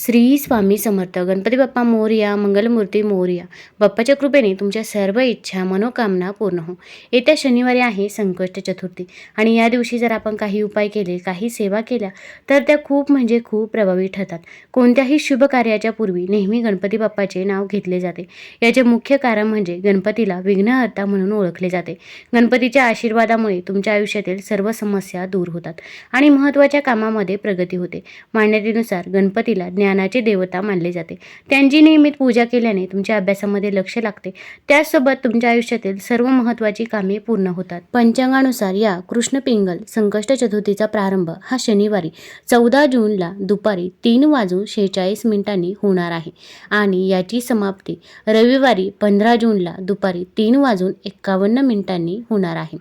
श्री स्वामी समर्थ. गणपती बाप्पा मोरया मंगलमूर्ती मोरया. बाप्पाच्या कृपेने तुमच्या सर्व इच्छा मनोकामना पूर्ण हो. येत्या शनिवारी आहे संकष्ट चतुर्थी. आणि या दिवशी जर आपण काही उपाय केले काही सेवा केल्या तर त्या खूप म्हणजे खूप प्रभावी ठरतात. कोणत्याही शुभ कार्याच्या पूर्वी नेहमी गणपती बाप्पाचे नाव घेतले जाते. याचे मुख्य कारण म्हणजे गणपतीला विघ्नहर्ता म्हणून ओळखले जाते. गणपतीच्या आशीर्वादामुळे तुमच्या आयुष्यातील सर्व समस्या दूर होतात आणि महत्त्वाच्या कामामध्ये प्रगती होते. मान्यतेनुसार गणपतीला ज्ञान ज्ञानाचे देवता मानले जाते. त्यांची नियमित पूजा केल्याने तुमच्या अभ्यासामध्ये लक्ष लागते. त्याचसोबत तुमच्या आयुष्यातील सर्व महत्त्वाची कामे पूर्ण होतात. पंचांगानुसार या कृष्ण पिंगल संकष्ट चतुर्थीचा प्रारंभ हा शनिवारी चौदा जूनला दुपारी तीन वाजून शेहेचाळीस मिनिटांनी होणार आहे. आणि याची समाप्ती रविवारी पंधरा जूनला दुपारी तीन वाजून एक्कावन्न मिनिटांनी होणार आहे.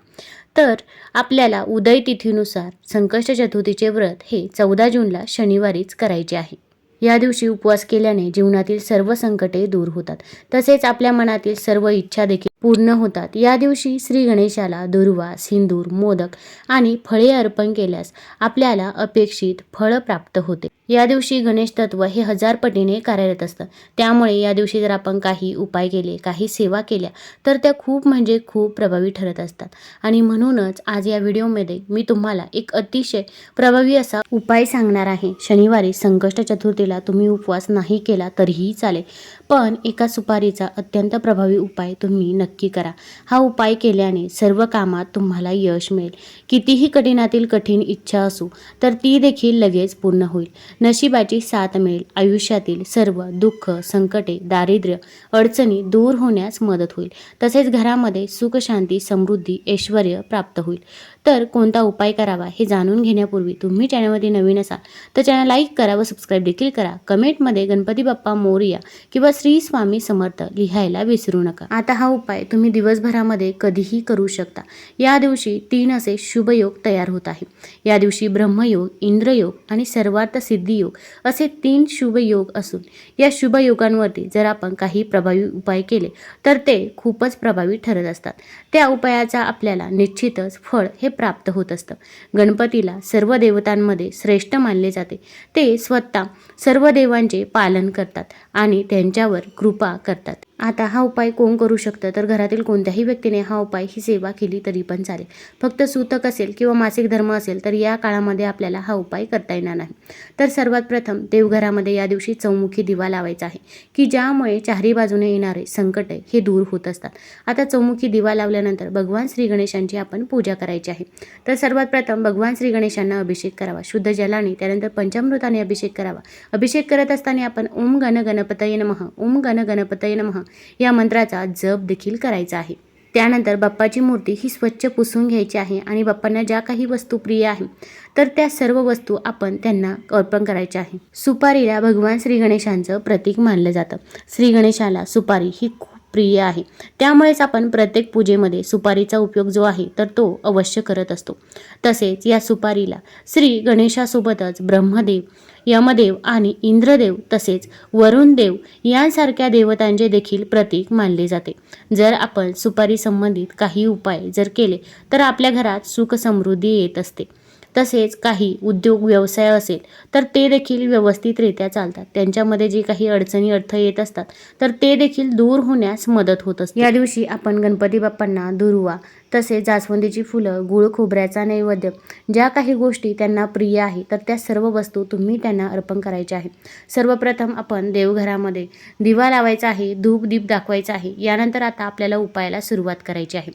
तर आपल्याला उदय तिथीनुसार संकष्ट चतुर्थीचे व्रत हे चौदा जूनला शनिवारीच करायचे आहे. या दिवशी उपवास केल्याने जीवनातील सर्व संकटे दूर होतात. तसेच आपल्या मनातील सर्व इच्छा देखील पूर्ण होतात. या दिवशी श्री गणेशाला दुर्वा सिंदूर मोदक आणि फळे अर्पण केल्यास आपल्याला अपेक्षित फळ प्राप्त होते. या दिवशी गणेश तत्व हे हजार पटीने कार्यरत असतं. त्यामुळे या दिवशी जर आपण काही उपाय केले काही सेवा केल्या तर त्या खूप म्हणजे खूप प्रभावी ठरत असतात. आणि म्हणूनच आज या व्हिडिओमध्ये मी तुम्हाला एक अतिशय प्रभावी असा उपाय सांगणार आहे. शनिवारी संकष्ट चतुर्थी चतुर्थीला तुम्ही उपवास नाही केला तरीही चालेल. पण एका सुपारीचा अत्यंत प्रभावी उपाय तुम्ही नक्की करा. हा उपाय केल्याने सर्व कामात तुम्हाला यश मिळेल. कितीही कठीणातील कठीण इच्छा असू तर ती देखील लगेच पूर्ण होईल. नशिबाची साथ मिळेल. आयुष्यातील सर्व दुःख संकटे दारिद्र्य अडचणी दूर होण्यास मदत होईल. तसेच घरामध्ये सुख शांती समृद्धी ऐश्वर प्राप्त होईल. तर कोणता उपाय करावा हे जाणून घेण्यापूर्वी तुम्ही चॅनलमध्ये नवीन असाल तर चॅनल लाईक करा व सबस्क्राईब देखील करा. कमेंटमध्ये गणपती बाप्पा मोरया किंवा श्री स्वामी समर्थ लिहायला विसरू नका. आता हा उपाय तुम्ही दिवसभरामध्ये कधीही करू शकता. या दिवशी तीन असे शुभयोग तयार होत आहे या दिवशी ब्रह्मयोग इंद्रयोग आणि सर्वार्थ सिद्धियोग असे तीन शुभयोग असून या शुभयोगांवरती जर आपण काही प्रभावी उपाय केले तर ते खूपच प्रभावी ठरत असतात. त्या उपायाचा आपल्याला निश्चितच फळ हे प्राप्त होत असतं. गणपतीला सर्व देवतांमध्ये श्रेष्ठ मानले जाते. ते स्वतः सर्व देवांचे पालन करतात आणि त्यांच्यावर कृपा करतात. आता हा उपाय कोण करू शकतं? तर घरातील कोणत्याही व्यक्तीने हा उपाय ही सेवा केली तरी पण चालेल. फक्त सूतक असेल किंवा मासिक धर्म असेल तर या काळामध्ये आपल्याला हा उपाय करता येणार नाही. तर सर्वात प्रथम देवघरामध्ये या दिवशी चौमुखी दिवा लावायचा आहे की ज्यामुळे चारही बाजूने येणारे संकट हे दूर होत असतात. आता चौमुखी दिवा लावल्यानंतर भगवान श्री गणेशांची आपण पूजा करायची आहे. तर सर्वात प्रथम भगवान श्री गणेशांना अभिषेक करावा. शुद्ध जलाने त्यानंतर पंचामृताने अभिषेक करावा. अभिषेक करत असताना आपण ओम गण गणपतये नमः ओम गण गणपतये नमः. या मंत्राचा जप देखील करायचा आहे. त्यानंतर बाप्पाची मूर्ती ही स्वच्छ पुसून घ्यायची आहे आणि बाप्पांना ज्या काही वस्तू प्रिय आहे तर त्या सर्व वस्तू आपण त्यांना अर्पण करायच्या आहे. सुपारीला भगवान श्री गणेशांचं प्रतीक मानलं जातं. श्री गणेशाला सुपारी ही खूप प्रिय आहे. त्यामुळेच आपण प्रत्येक पूजेमध्ये सुपारीचा उपयोग जो आहे तर तो अवश्य करत असतो. तसेच या सुपारीला श्री गणेशासोबतच ब्रह्मदेव यमदेव आणि इंद्रदेव तसेच वरुणदेव यांसारख्या देवतांचे देखील प्रतीक मानले जाते. जर आपण सुपारी संबंधित काही उपाय जर केले तर आपल्या घरात सुख समृद्धी येत असते. तसेच काही उद्योग व्यवसाय असेल तर ते देखील व्यवस्थितरित्या चालतात. त्यांच्यामध्ये जे काही अडचणी अर्थ येत असतात तर ते देखील दूर होण्यास मदत होत असते. या दिवशी आपण गणपती बाप्पांना दुर्वा तसेच जास्वंदीची फुलं गुळ खोबऱ्याचा नैवेद्य ज्या काही गोष्टी त्यांना प्रिय आहे तर त्या सर्व वस्तू तुम्ही त्यांना अर्पण करायच्या आहे सर्वप्रथम आपण देवघरामध्ये दिवा लावायचा आहे धूप दीप दाखवायचा आहे यानंतर आता आपल्याला उपायाला सुरुवात करायची आहे.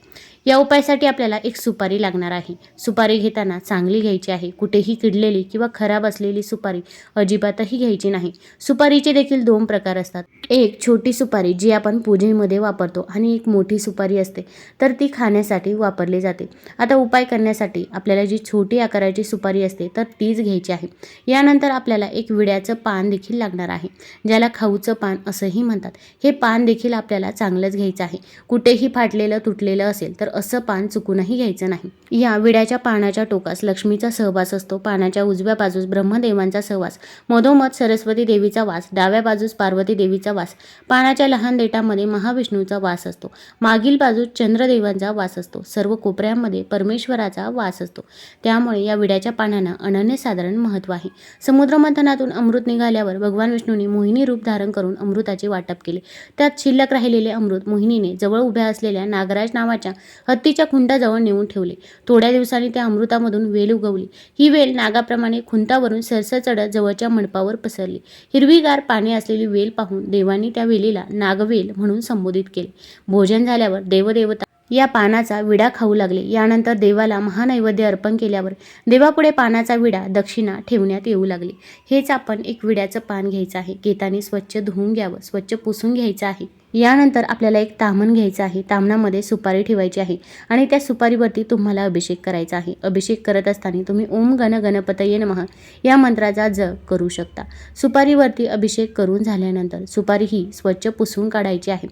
या उपायासाठी आपल्याला एक सुपारी लागणार आहे. सुपारी घेताना चांगली घ्यायची आहे. कुठेही किडलेली किंवा खराब असलेली सुपारी अजिबातही घ्यायची नाही. सुपारीचे देखील दोन प्रकार असतात. एक छोटी सुपारी जी आपण पूजेमध्ये वापरतो आणि एक मोठी सुपारी असते. तर ती खाण्यासाठी वापरली जाते. आता उपाय करण्यासाठी आपल्याला जी छोटी आकाराची सुपारी असते तर तीच घ्यायची आहे. यानंतर आपल्याला एक विड्याचं पान देखील लागणार आहे ज्याला खाऊचं पान असंही म्हणतात. हे पान देखील आपल्याला चांगलंच घ्यायचं आहे. कुठेही फाटलेलं तुटलेलं असेल तर असं पान चुकूनही घ्यायचं नाही. या विड्याच्या पानाच्या टोकास लक्ष्मी देवीचा सहवास असतो. पानाच्या उजव्या बाजूस ब्रह्मदेवांचा सहवास मधोमध सरस्वती देवीचा वास डाव्या बाजूस पार्वती देवीचा वास पानाच्या लहान देठामध्ये महाविष्णूचा वास असतो. मागील बाजूस चंद्रदेवांचा वास असतो. सर्व कोपऱ्यांमध्ये परमेश्वराचा वास असतो. त्यामुळे या विड्याच्या पानांना अनन्यसाधारण महत्त्व आहे. समुद्रमंथनातून अमृत निघाल्यावर भगवान विष्णूंनी मोहिनी रूप धारण करून अमृताचे वाटप केले. त्यात शिल्लक राहिलेले अमृत मोहिनीने जवळ उभ्या असलेल्या नागराज नावाच्या हत्तीच्या खुंडाजवळ नेऊन ठेवले. थोड्या दिवसांनी त्या अमृतामधून वेल उगवली. ही वेल नागाप्रमाणे खुंतावरून सरसर चढत जवळच्या मंडपावर पसरली. हिरवीगार पाने असलेली वेल पाहून देवांनी त्या वेलीला नागवेल म्हणून संबोधित केले. भोजन झाल्यावर देवदेवता या पानाचा विडा खाऊ लागले. यानंतर देवाला महानैवेद्य अर्पण केल्यावर देवापुढे पानाचा विडा दक्षिणा ठेवण्यात येऊ लागली. हेच आपण एक विड्याचं पान घ्यायचं आहे. घेताना स्वच्छ धुवून घ्यावं स्वच्छ पुसून घ्यायचं आहे. यानंतर आपल्याला एक तामण घ्यायचं आहे. तामणामध्ये सुपारी ठेवायची आहे आणि त्या सुपारीवरती तुम्हाला अभिषेक करायचा आहे. अभिषेक करत असताना तुम्ही ओम गण गणपतये नमः या मंत्राचा जप करू शकता. सुपारीवरती अभिषेक करून झाल्यानंतर सुपारी ही स्वच्छ पुसून काढायची आहे.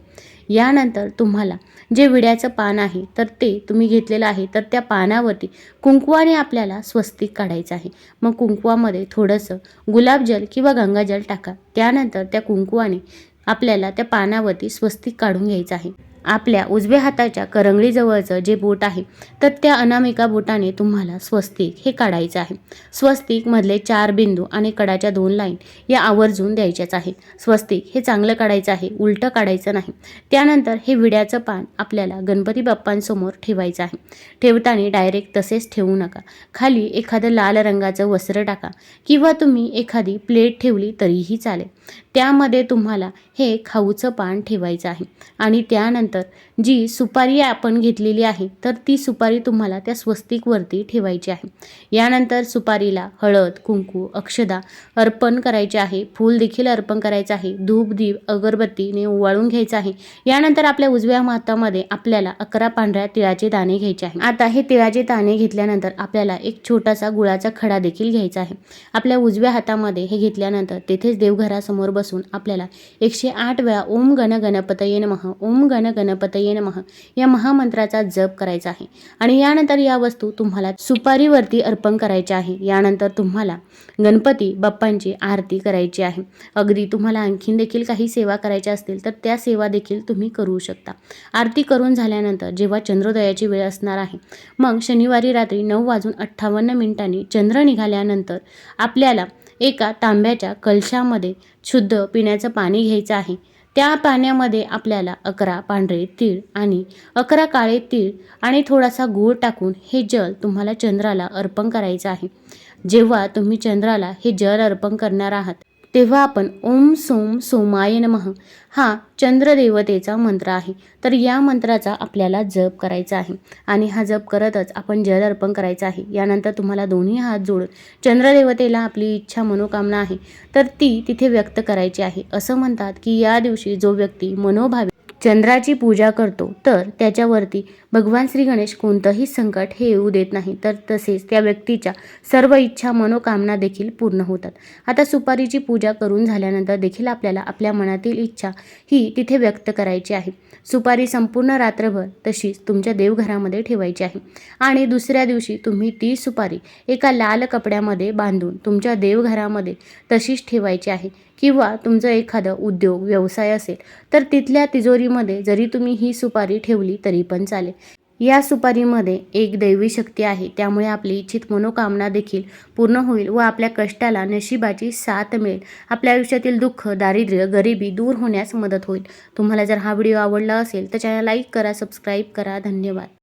यानंतर तुम्हाला जे विड्याचं पान आहे तर ते तुम्ही घेतलेलं आहे तर त्या पानावरती कुंकवाने आपल्याला स्वस्तिक काढायचं आहे. मग कुंकवामध्ये थोडंसं गुलाबजल किंवा गंगाजल टाका. त्यानंतर त्या कुंकवाने आपल्याला त्या पानावरती स्वस्तिक काढून घ्यायचं आहे. आपल्या उजव्या हाताच्या करंगळीजवळचं जे बोट आहे तर त्या अनामिका बोटाने तुम्हाला स्वस्तिक हे काढायचं आहे. स्वस्तिक मधले चार बिंदू आणि कडाच्या दोन लाईन या आवर्जून द्यायच्याच आहेत. स्वस्तिक हे चांगलं काढायचं आहे उलटं काढायचं नाही. त्यानंतर हे विड्याचं पान आपल्याला गणपती बाप्पांसमोर ठेवायचं आहे. ठेवताना डायरेक्ट तसेच ठेवू नका. खाली एखादं लाल रंगाचं वस्त्र टाका किंवा तुम्ही एखादी प्लेट ठेवली तरीही चालेल. त्यामध्ये तुम्हाला हे खाऊचं पान ठेवायचं आहे. आणि त्यानंतर नंतर जी सुपारी आपण घेतलेली आहे तर ती सुपारी तुम्हाला त्या स्वस्तिकवरती ठेवायची आहे. यानंतर सुपारीला हळद कुंकू अक्षदा अर्पण करायचे आहे. फूल देखील अर्पण करायचं आहे. धूप दीप अगरबत्तीने ओवाळून घ्यायचं आहे. यानंतर आपल्या उजव्या हातामध्ये आपल्याला अकरा पांढऱ्या तिळाचे दाणे घ्यायचे आहे. आता हे तिळाचे दाणे घेतल्यानंतर आपल्याला एक छोटासा गुळाचा खडा देखील घ्यायचा आहे. आपल्या उजव्या हातामध्ये हे घेतल्यानंतर तेथेच देवघरासमोर बसून आपल्याला एकशे आठ वेळा ओम गण गणपतये नमः ओम गण गणपतये नमः. या महामंत्राचा जप करायचा आहे. आणि यानंतर या वस्तू तुम्हाला सुपारीवरती अर्पण करायच्या आहे. यानंतर तुम्हाला गणपती बाप्पांची आरती करायची आहे. अगदी तुम्हाला आणखीन देखील काही सेवा करायच्या असतील तर त्या सेवा देखील तुम्ही करू शकता. आरती करून झाल्यानंतर जेव्हा चंद्रोदयाची वेळ असणार आहे मग शनिवारी रात्री नऊ वाजून अठ्ठावन्न मिनिटांनी चंद्र निघाल्यानंतर आपल्याला एका तांब्याच्या कलशामध्ये शुद्ध पिण्याचं पाणी घ्यायचं आहे. त्या पाण्यामध्ये आपल्याला अकरा पांढरे तीळ आणि अकरा काळे तीळ आणि थोडासा गूळ टाकून हे जल तुम्हाला चंद्राला अर्पण करायचं आहे. जेव्हा तुम्ही चंद्राला हे जल अर्पण करणार आहात तेव्हा आपण ओम सोम सोमाय नमः हा चंद्रदेवतेचा मंत्र आहे. तर या मंत्राचा आपल्याला जप करायचा आहे. आणि हा जप करतच आपण जल अर्पण करायचा आहे. यानंतर तुम्हाला दोन्ही हात जोडून चंद्रदेवतेला आपली इच्छा मनोकामना आहे. तर ती तिथे व्यक्त करायची आहे. असं म्हणतात की या दिवशी जो व्यक्ती मनोभावे चंद्राची पूजा करतो तर त्याच्यावरती भगवान श्री गणेश कोणतंही संकट हे येऊ देत नाही. तर तसेच त्या व्यक्तीच्या सर्व इच्छा मनोकामना देखील पूर्ण होतात. आता सुपारीची पूजा करून झाल्यानंतर देखील आपल्याला आपल्या मनातील इच्छा ही तिथे व्यक्त करायची आहे. सुपारी संपूर्ण रात्रभर तशीच तुमच्या देवघरामध्ये ठेवायची आहे. आणि दुसऱ्या दिवशी तुम्ही ती सुपारी एका लाल कपड्यामध्ये बांधून तुमच्या देवघरामध्ये तशीच ठेवायची आहे. किंवा तुमचं एखादं उद्योग व्यवसाय असेल तर तिथल्या तिजोरी तिजोरीमध्ये जरी तुम्ही ही सुपारी ठेवली तरी पण चालेल. या सुपारीमध्ये एक दैवी शक्ती आहे. त्यामुळे आपली इच्छित मनोकामना देखील पूर्ण होईल व आपल्या कष्टाला नशिबाची साथ मिळेल. आपल्या आयुष्यातील दुःख दारिद्र्य गरिबी दूर होण्यास मदत होईल. तुम्हाला जर हा व्हिडिओ आवडला असेल तर चॅनल लाईक करा सबस्क्राईब करा. धन्यवाद.